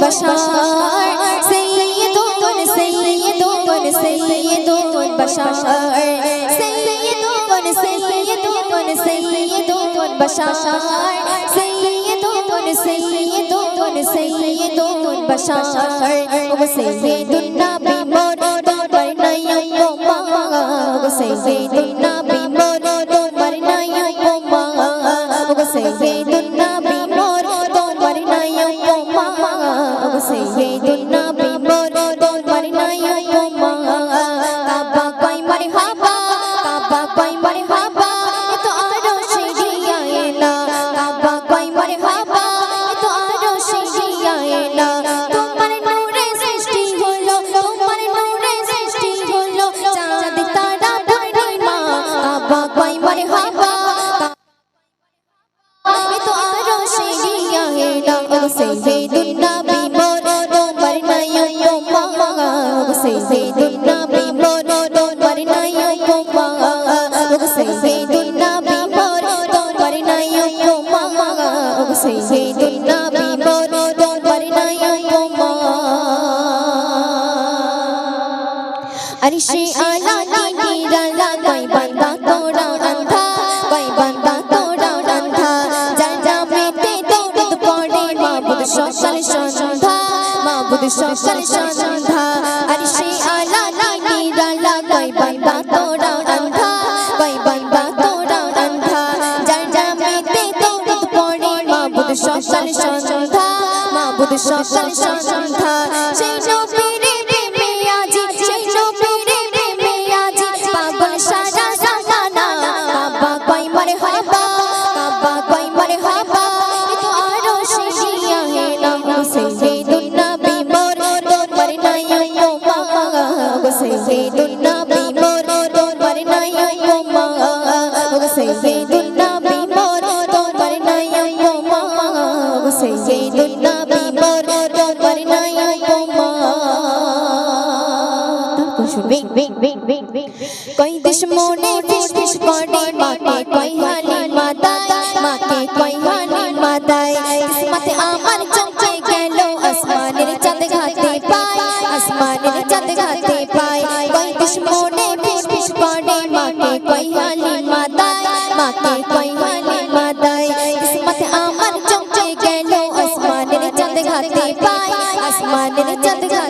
بشار سيد سيد سيد بشار سيد سيد سيد بشار سيد سيد سيد بشار وسيد النبي مرد برنا يوم ما وسيد النبي নাই উপমা কাবা কই মারি হাবা কাবা কই মারি হাবা তো আরও শিরিয়া এলা কাবা কই মারি হাবা তো আরও শিরিয়া এলা তোমার নূরে সৃষ্টি হলো তোমার নূরে সৃষ্টি হলো চাঁদ তারা পূর্ণিমা কাবা কই মারি হাবা তো আরও শিরিয়া এলা ও সাইয়্যিদুন নবী সাইয়েদুন নবী বলো তোমার নয়া তোমা আরিশে আলা নিনি রালা কই বান্দা তোরা আন্ধা কই বান্দা তোরা আন্ধা যা যা মেতে দৌড় পড়ে মাবুদ সকাল সন্ধ্যা মাবুদ সকাল সন্ধ্যা সকল সন্ধ্যা সেই নবীরে প্রেমে আজি সেই নবীরে প্রেমে আজি পাগল সারা জামানা কাবা কই মরে হাবা কাবা কই মরে হাবা এ তো আরও শিরিয়া হে না সাইয়্যিদুন নবী মোর তোমার নাই উপমা গো সাইয়্যিদুন নবী মোর তোমার নাই कोई दुश्मन ने फ़िश बड़ी माँ के कोई हाली माता माँ के कोई हाली मादाई किस्मत आमर चमके कहलो आसमान रे चंद घाते पाए, आसमान रे चंद घाते पाए। कोई दुश्मन ने फ़िश फ़िश बड़ी माँ कोई हाली माता माँ के कोई हाली मादाई किस्मत आमर चमके कहलो आसमान रे चंद घाते पाए, आसमान रे चंद घाते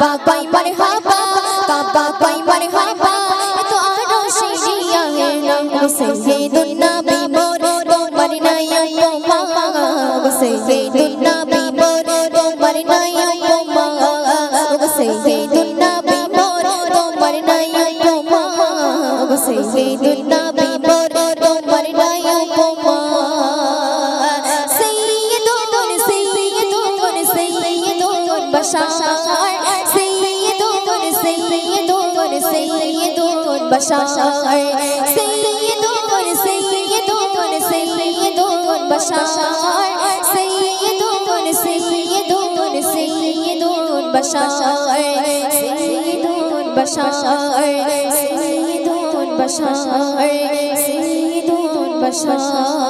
কাবা পাই মার হাবা, কাবা পাই মার হাবা। এত আরও শিরিয়া হে নাম সাইয়্যিদুন নবী মোর, তোমার নায়া তোমা সাইয়্যিদুন নবী মোর, তোমার নায়া তোমা সাইয়্যিদুন নবী মোর, তোমার নায়া তোমা সাইয়্যিদুন নবী মোর, তোমার নায়া তোমা সাইয়্যিদুন সাইয়্যিদুন সাইয়্যিদুন বাশার سيدون بشر سيدون سيدون سيدون بشر سيدون سيدون سيدون بشر سيدون بشر سيدون بشر سيدون بشر